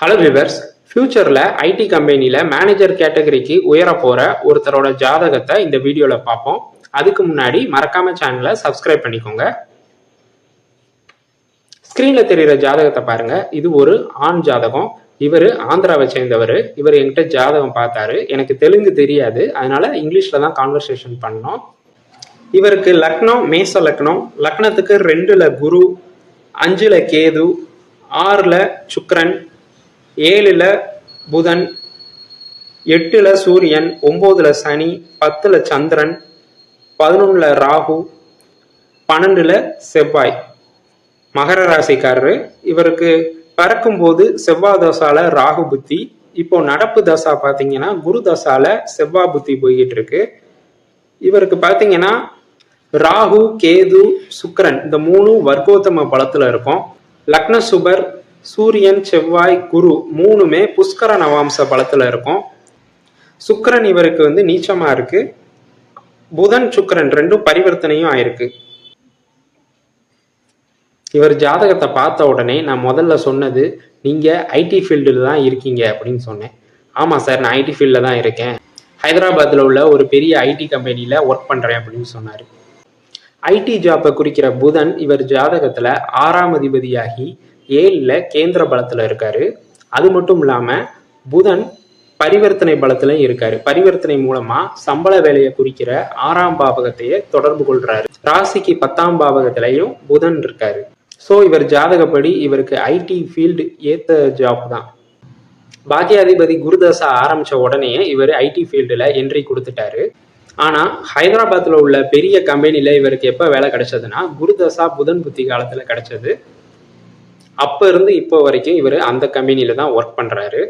Hello viewers ஃபியூச்சரில் IT கம்பெனியில் manager கேட்டகரிக்கு உயர போகிற ஒருத்தரோட ஜாதகத்தை இந்த வீடியோவில் பார்ப்போம். அதுக்கு முன்னாடி மறக்காம சேனலை சப்ஸ்கிரைப் பண்ணிக்கோங்க. ஸ்க்ரீனில் தெரிகிற ஜாதகத்தை பாருங்க. இது ஒரு ஆண் ஜாதகம். இவர் ஆந்திராவை சேர்ந்தவர். இவர் என்கிட்ட ஜாதகம் பார்த்தாரு. எனக்கு தெலுங்கு தெரியாது. அதனால இங்கிலீஷில் தான் கான்வர்சேஷன் பண்ணோம். இவருக்கு லக்னம் மேச லக்னம். லக்னத்துக்கு ரெண்டுல குரு அஞ்சுல கேது ஆறுல சுக்ரன் ஏழுல புதன் எட்டுல சூரியன் ஒன்பதுல சனி பத்துல சந்திரன் பதினொன்னுல ராகு பன்னெண்டுல செவ்வாய். மகர ராசிக்காரரு இவருக்கு பிறக்கும்போது செவ்வாய் தசால ராகு புத்தி. இப்போ நடப்பு தசா பார்த்தீங்கன்னா குரு தசால செவ்வாய் புத்தி போய்கிட்டு இருக்கு இவருக்கு பார்த்தீங்கன்னா ராகு கேது சுக்கரன் இந்த மூணும் வர்க்கோத்தம பலத்துல இருக்கும். லக்ன சுபர் சூரியன் செவ்வாய் குரு மூணுமே புஷ்கர நவாம்ச பலத்தில் இருக்கும். சுக்கரன் இவருக்கு வந்து நீச்சமாக இருக்கு. புதன் சுக்கரன் ரெண்டும் பரிவர்த்தனையும் ஆயிருக்கு. இவர் ஜாதகத்தை பார்த்த உடனே நான் முதல்ல சொன்னது நீங்கள் ஐடி ஃபீல்டில் தான் இருக்கீங்க அப்படின்னு சொன்னேன். ஆமாம் சார் நான் ஐடி ஃபீல்டில் தான் இருக்கேன். ஹைதராபாத்தில் உள்ள ஒரு பெரிய ஐடி கம்பெனியில் ஒர்க் பண்ணுறேன் அப்படின்னு சொன்னார். ஐடி ஜாப்பை குறிக்கிற புதன் இவர் ஜாதகத்தில் ஆறாம் அதிபதியாகி ஏழில் கேந்திர பலத்தில் இருக்காரு. அது மட்டும் இல்லாமல் புதன் பரிவர்த்தனை பலத்துல இருக்காரு. பரிவர்த்தனை மூலமா சம்பள வேலையை குறிக்கிற ஆறாம் பாவகத்தையே தொடர்பு கொள்றாரு. ராசிக்கு பத்தாம் பாவகத்திலையும் புதன் இருக்காரு. ஸோ இவர் ஜாதகப்படி இவருக்கு ஐடி ஃபீல்டு ஏத்த ஜாப் தான். பாக்கியாதிபதி குருதசா ஆரம்பிச்ச உடனே இவர் ஐடி ஃபீல்டில் என்ட்ரி கொடுத்துட்டாரு. ஆனா ஹைதராபாத்ல உள்ள பெரிய கம்பெனில இவருக்கு எப்போ வேலை கிடைச்சதுன்னா குருதசா புதன் புத்தி காலத்துல கிடைச்சது அப்போ இருந்து இப்போ வரைக்கும் இவர் அந்த கம்பெனியில் தான் ஒர்க் பண்ணுறாரு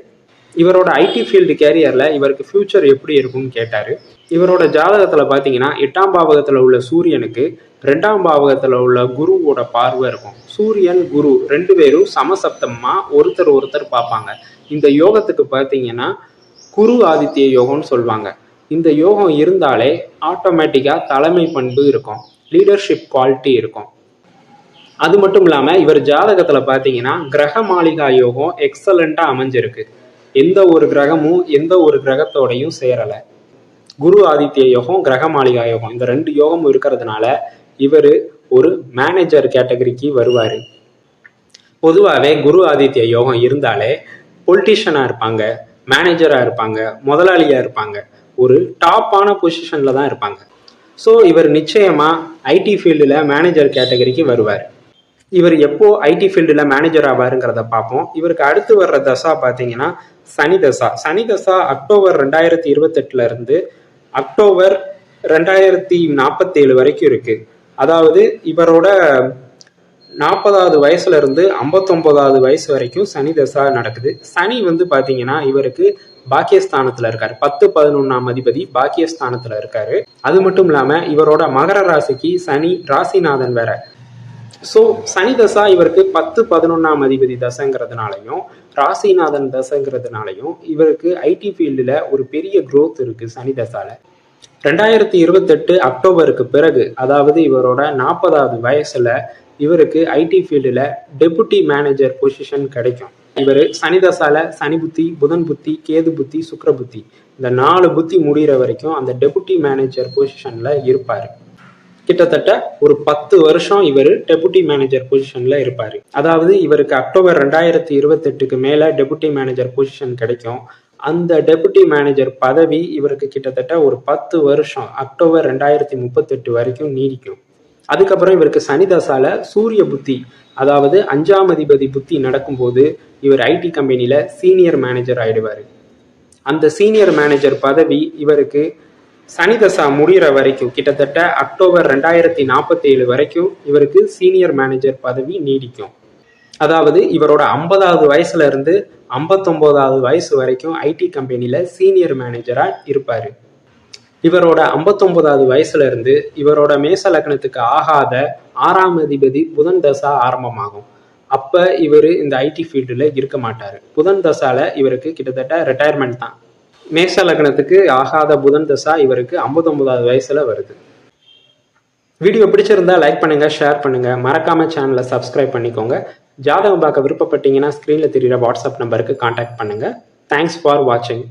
இவரோட ஐடி ஃபீல்டு கேரியரில் இவருக்கு ஃப்யூச்சர் எப்படி இருக்கும்னு கேட்டார். இவரோட ஜாதகத்தில் பார்த்தீங்கன்னா எட்டாம் பாவகத்தில் உள்ள சூரியனுக்கு ரெண்டாம் பாவகத்தில் உள்ள குருவோட பார்வை இருக்கும். சூரியன் குரு ரெண்டு பேரும் சமசப்தமாக ஒருத்தர் ஒருத்தர் பார்ப்பாங்க. இந்த யோகத்துக்கு பார்த்தீங்கன்னா குரு ஆதித்ய யோகம்னு சொல்லுவாங்க இந்த யோகம் இருந்தாலே ஆட்டோமேட்டிக்காக தலைமை பண்பு இருக்கும். லீடர்ஷிப் குவாலிட்டி இருக்கும். அது மட்டும் இல்லாமல் இவர் ஜாதகத்தில் பார்த்தீங்கன்னா கிரக மாளிகா யோகம் எக்ஸலண்ட்டாக அமைஞ்சிருக்கு. எந்த ஒரு கிரகமும் எந்த ஒரு கிரகத்தோடையும் சேரலை. குரு ஆதித்ய யோகம் கிரக மாளிகா யோகம் இந்த ரெண்டு யோகமும் இருக்கிறதுனால இவர் ஒரு மேனேஜர் கேட்டகரிக்கு வருவார். பொதுவாகவே குரு ஆதித்ய யோகம் இருந்தாலே பொலிட்டிஷியனாக இருப்பாங்க மேனேஜராக இருப்பாங்க முதலாளியாக இருப்பாங்க ஒரு டாப்பான பொசிஷனில் தான் இருப்பாங்க. ஸோ இவர் நிச்சயமாக ஐடி ஃபீல்டில் மேனேஜர் கேட்டகரிக்கு வருவார். இவர் எப்போ ஐடி ஃபீல்டில் மேனேஜர் ஆவாருங்கிறத பார்ப்போம். இவருக்கு அடுத்து வர்ற தசா பார்த்தீங்கன்னா சனி தசா. சனி தசா அக்டோபர் ரெண்டாயிரத்தி இருபத்தெட்டுல இருந்து அக்டோபர் ரெண்டாயிரத்தி நாற்பத்தேழு வரைக்கும் இருக்கு. அதாவது இவரோட நாற்பதாவது வயசுல இருந்து ஐம்பத்தொன்பதாவது வயசு வரைக்கும் சனி தசா நடக்குது. சனி வந்து பாத்தீங்கன்னா இவருக்கு பாக்கியஸ்தானத்துல இருக்காரு. பத்து பதினொன்னாம் அதிபதி பாக்கியஸ்தானத்துல இருக்காரு. அது மட்டும் இல்லாம இவரோட மகர ராசிக்கு சனி ராசிநாதன் வேற. ஸோ சனி தசா இவருக்கு பத்து பதினொன்னாம் அதிபதி தசைங்கிறதுனாலையும் ராசிநாதன் தசைங்கிறதுனாலையும் இவருக்கு ஐடி ஃபீல்டில் ஒரு பெரிய க்ரோத் இருக்குது சனி தசாவில் ரெண்டாயிரத்தி இருபத்தெட்டு அக்டோபருக்கு பிறகு அதாவது இவரோட நாற்பதாவது வயசில் இவருக்கு ஐடி ஃபீல்டில் டெபுட்டி மேனேஜர் பொசிஷன் கிடைக்கும். இவர் சனி தசால சனி புத்தி புதன் புத்தி கேது புத்தி சுக்கர புத்தி இந்த நாலு புத்தி முடிகிற வரைக்கும் அந்த டெபுட்டி மேனேஜர் பொசிஷனில் இருப்பார். கிட்டத்தட்ட ஒரு பத்து வருஷம் இவர் டெபுட்டி மேனேஜர் பொசிஷன்ல இருப்பாரு. அதாவது இவருக்கு அக்டோபர் ரெண்டாயிரத்தி இருபத்தெட்டுக்கு மேல டெபுட்டி மேனேஜர் பொசிஷன் கிடைக்கும். அந்த டெபுட்டி மேனேஜர் பதவி இவருக்கு கிட்டத்தட்ட ஒரு பத்து வருஷம் அக்டோபர் ரெண்டாயிரத்தி முப்பத்தெட்டு வரைக்கும் நீடிக்கும். அதுக்கப்புறம் இவருக்கு சனிதசால சூரிய புத்தி அதாவது அஞ்சாம் அதிபதி புத்தி நடக்கும்போது இவர் ஐடி கம்பெனியில சீனியர் மேனேஜர் ஆயிடுவாரு. அந்த சீனியர் மேனேஜர் பதவி இவருக்கு சனி தசா முடிகிற வரைக்கும் கிட்டத்தட்ட அக்டோபர் ரெண்டாயிரத்தி நாற்பத்தி ஏழு வரைக்கும் இவருக்கு சீனியர் மேனேஜர் பதவி நீடிக்கும். அதாவது இவரோட ஐம்பதாவது வயசுல இருந்து ஐம்பத்தொம்போதாவது வயசு வரைக்கும் ஐடி கம்பெனியில சீனியர் மேனேஜரா இருப்பார். இவரோட ஐம்பத்தொன்பதாவது வயசுல இருந்து இவரோட மேச லக்னத்துக்கு ஆகாத ஆறாம் அதிபதி புதன் தசா ஆரம்பமாகும். அப்ப இவர் இந்த ஐடி ஃபீல்டில் இருக்க மாட்டார். புதன் தசால இவருக்கு கிட்டத்தட்ட ரிட்டையர்மெண்ட் தான். மேஷ லக்னத்துக்கு ஆகாத புதன் தசா இவருக்கு ஐம்பத்தொன்பதாவது வயசுல வருது. வீடியோ பிடிச்சிருந்தா லைக் பண்ணுங்க ஷேர் பண்ணுங்க. மறக்காம சேனலை சப்ஸ்கிரைப் பண்ணிக்கோங்க. ஜாதகம் பார்க்க விருப்பப்பட்டீங்கன்னா ஸ்க்ரீனில் தெரியுற வாட்ஸ்அப் நம்பருக்கு காண்டாக்ட் பண்ணுங்கள் தேங்க்ஸ் ஃபார் வாட்சிங்